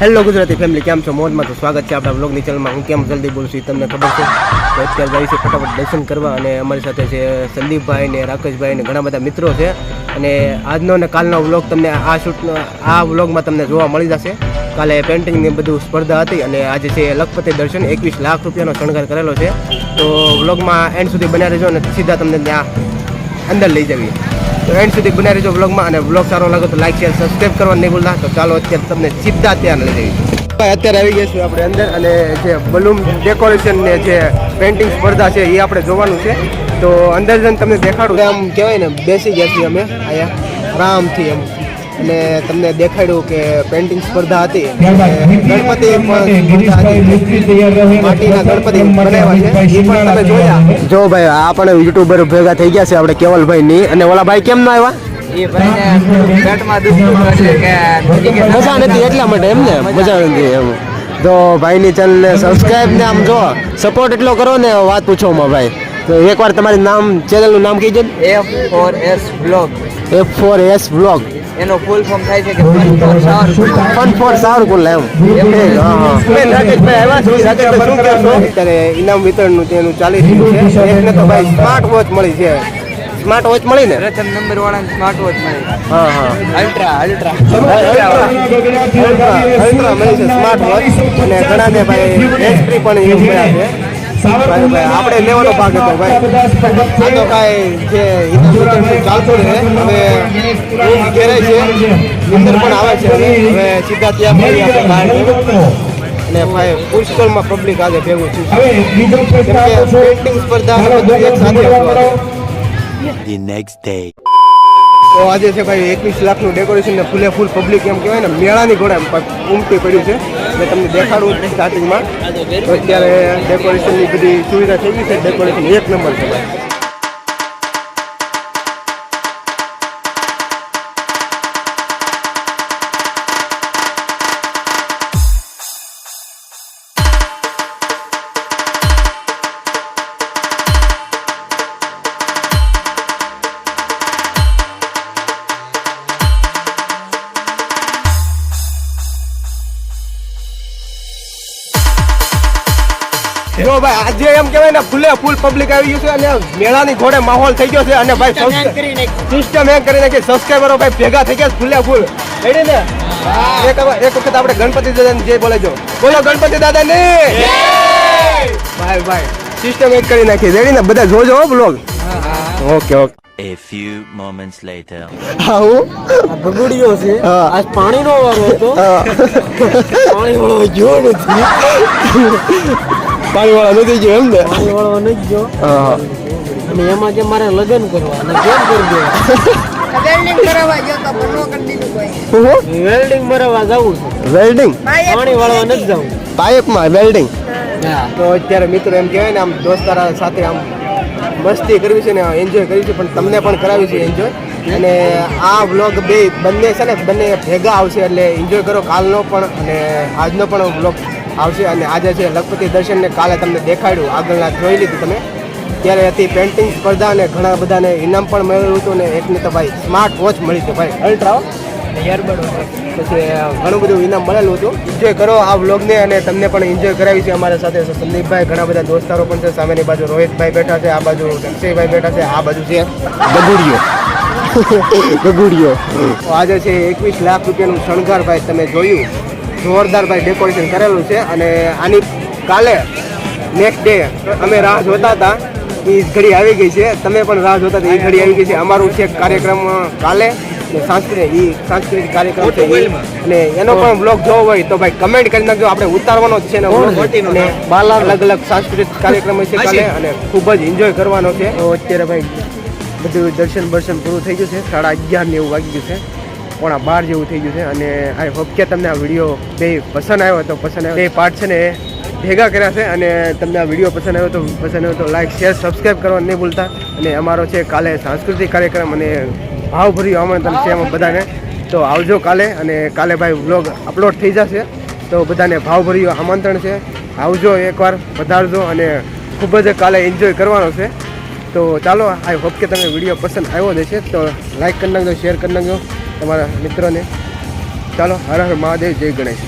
Hello Gujarati family કેમ છો? મોજમાં તો સ્વાગત છે આપણા બ્લોગની ચેનલમાં હું કેમ જલ્દી બોલું છું તમને ખબર છે. તો અત્યારે જાય છે ફટાફટ દર્શન કરવા અને અમારી સાથે છે સંદીપભાઈ ને રાકેશભાઈ ને ઘણા બધા મિત્રો છે. અને આજનો ને કાલનો વ્લોગ તમને આ શૂટનો આ વ્લોગમાં તમને જોવા મળી જશે. કાલે પેન્ટિંગની બધું સ્પર્ધા હતી અને આજે છે લખપતિ દર્શન, એકવીસ લાખ રૂપિયાનો શણગાર કરેલો છે. તો વ્લોગમાં એન્ડ સુધી બન્યા રહેજો અને સીધા તમને ત્યાં અંદર લઈ જવી તો એન્ડ સુધી બનાવી રહેજો બ્લોગમાં અને બ્લોગ સારો લાગે તો લાઈક શેર સબસ્ક્રાઈબ કરવા નહીં ભૂલતા. તો ચાલો અત્યારે તમને સીધા ત્યાં લઈ જઈએ. અત્યારે આવી ગયા છીએ આપણે અંદર અને જે બલૂન ડેકોરેશન ને જે પેઇન્ટિંગ સ્પર્ધા છે એ આપણે જોવાનું છે. તો અંદર જઈને તમને દેખાડું. આમ કહેવાય ને, બેસી ગયા છીએ અમે અહીંયા. આરામથી એમ. અને તમને દેખાડ્યું કે પેન્ટિંગ સ્પર્ધા હતી. ગણપતિ માટીના ગણપતિ બનાવ્યા છે. પણ તમે જોયા. જો ભાઈ આ પણ યુટ્યુબર ભેગા થઈ ગયા છે આપણે કેવલભાઈ ની. અને ઓલા ભાઈ કેમ ના આવ્યા? મજા નથી એટલા માટે એમ ને મજા નથી એમ. તો ભાઈની ચેનલને સબસ્ક્રાઇબ ને આમ જો સપોર્ટ એટલો કરો ને વાત પૂછો માં ભાઈ. તો એકવાર તમારી નામ ચેનલનું નામ કહીજો F four S blog F four S blog એનો ફૂલ ફોર્મ થાય છે કે ફન ફોર સાર ફન ફોર સારું કુલ એમ. હા હા. અત્યારે ઇનામ વિતરણનું તેનું ચાલી રહ્યું છે એકને તો ભાઈ સ્માર્ટ વોચ મળી છે. સ્માર્ટ વોચ મળી ને? પ્રથમ નંબર વાળા સ્માર્ટ વોચ મળી. હા હા. અલ્ટ્રા અલ્ટ્રા અલ્ટ્રા મળી છે સ્માર્ટ વોચ અને ઘણા ને ભાઈ એન્ટ્રી પણ એવું મળ્યા છે. આપણે લેવાનો ભાગ હતો ભાઈ. આ તો કાંઈ જે વિતરણનું ચાલતું રહે. હવે ઘેરાય છે અંદર પણ આવે છે હવે. સીધા ત્યાં મળી આપણે બહાર અને ભાઈ પુષ્કળમાં પબ્લિક આજે ભેગું થયું છે. પેઇન્ટિંગ સ્પર્ધા બધું એક સાથે the next day. તો આજે છે ભાઈ એકવીસ લાખનું ડેકોરેશન ને ફૂલે ફૂલ પબ્લિક એમ કહેવાય ને, મેળાની ઘોડા ઉમટી પડ્યું છે. મેં તમને દેખાડું સ્ટાર્ટિંગમાં તો અત્યારે ડેકોરેશનની બધી સુવિધા થઈ ગઈ છે. ડેકોરેશન એક નંબર છે. ભાઈ જો ભાઈ આજે એમ કહેવાય ને ફૂલે ફૂલ પબ્લિક આવી ગયું છે અને મેળાની ઘોડે માહોલ થઈ ગયો છે અને ભાઈ સિસ્ટમ એમ કરીને કે સબસ્ક્રાઈબરો ભાઈ ભેગા થઈ ગયા ફૂલે ફૂલ. રેડી ને? એક એક વખત આપણે ગણપતિ દાદાને જય બોલે જો બોલો ગણપતિ દાદા ને ભાઈ ભાઈ સિસ્ટમ એક કરી નાખી. રેડી ને? બધા જોજો હો blog okay okay A few moments later. હા હું બગડ્યો છે. આજ પાણીનો વારો હતો. પાણી વાળો ગયો નથી. પાણી વાળા નથી ગયો એમ ને? પાણી વાળો નથી ગયો. હા. અને એમાં કે મારે લગ્ન કરવા અને જોબ કરી દેવા વેલ્ડિંગ કરાવવા ગયો તો પણ કરી દીધું કોઈ. હું વેલ્ડિંગ મરાવા જવું છે. વેલ્ડિંગ? પાણી વાળવા નથી જવું પાઇપમાં વેલ્ડિંગ? હા. તો અત્યારે મિત્રો એમ કહેવાય ને આમ દોસ્તારા સાથે આમ મસ્તી કરવી છે ને એન્જોય કરવી છે પણ તમને પણ કરાવી છે એન્જોય અને આ વ્લોગ બે બંને છે ને બંને ભેગા આવશે એટલે એન્જોય કરો કાલનો પણ અને આજનો પણ વ્લોગ આવશે અને આજે છે લખપતિ દર્શનને કાલે તમને દેખાડ્યું. આગળના જોઈ લીધું તમે. ત્યારે હતી પેઇન્ટિંગ સ્પર્ધા અને ઘણા બધાને ઇનામ પણ મળેલું હતું ને એકને તો ભાઈ સ્માર્ટ વોચ મળી છે ભાઈ. અલ્ટ્રા પછી ઘણું બધું ઇનામ મળેલું હતું. એન્જોય કરો આ વ્લોગને અને તમને પણ એન્જોય કરાવી છે અમારા સાથે સંદીપભાઈ ઘણા બધા દોસ્તારો પણ છે. સામેની બાજુ રોહિતભાઈ બેઠા છે આ બાજુ અક્ષયભાઈ બેઠા છે આ બાજુ છે. ગગુડિયો. ગગુડિયો. આજે છે એકવીસ લાખ રૂપિયાનું શણગાર ભાઈ તમે જોયું. જોરદાર ભાઈ ડેકોરેશન કરેલું છે અને આની કાલે નેક્સ્ટ ડે અમે રાહ જોતા હતા. એ ઘડી આવી ગઈ છે. તમે પણ રાહ જોતા હતા. એ ઘડી આવી ગઈ છે. અમારું છે કાર્યક્રમ કાલે સાંસ્કૃતિક ઈ સાંસ્કૃતિક કાર્યક્રમ છે અને એનો પણ બ્લોગ જોવો હોય તો ભાઈ કમેન્ટ કરી નાખજો. આપણે ઉતારવાનો જ છે ને. બાલા અલગ અલગ સાંસ્કૃતિક કાર્યક્રમ છે કાલે અને ખૂબ જ એન્જોય કરવાનો છે. અત્યારે ભાઈ બધું દર્શન બર્શન પૂરું થઈ ગયું છે. સાડા અગિયાર ને એવું વાગી ગયું છે. પોણા બાર જેવું થઈ ગયું છે અને આઈ હોપ કે તમને આ વીડિયો બે પસંદ આવ્યો તો પસંદ આવ્યો. બે પાર્ટ છે ને ભેગા કર્યા છે અને તમને આ વીડિયો પસંદ આવ્યો તો પસંદ આવ્યો તો લાઈક શેર સબસ્ક્રાઈબ કરવા નહીં ભૂલતા. અને અમારો છે કાલે સાંસ્કૃતિક કાર્યક્રમ અને ભાવભર્યું આમંત્રણ છે એમાં બધાને. તો આવજો કાલે અને કાલે ભાઈ વ્લોગ અપલોડ થઈ જશે. તો બધાને ભાવભર્યું આમંત્રણ છે. આવજો એકવાર વધારજો અને ખૂબ જ કાલે એન્જોય કરવાનો છે. તો ચાલો આઈ હોપ કે તમને વીડિયો પસંદ આવ્યો જ છે તો લાઈક કરી નાખજો શેર કરી નાખજો. તમારા મિત્રોને. ચાલો હર હર મહાદેવ જય ગણેશ.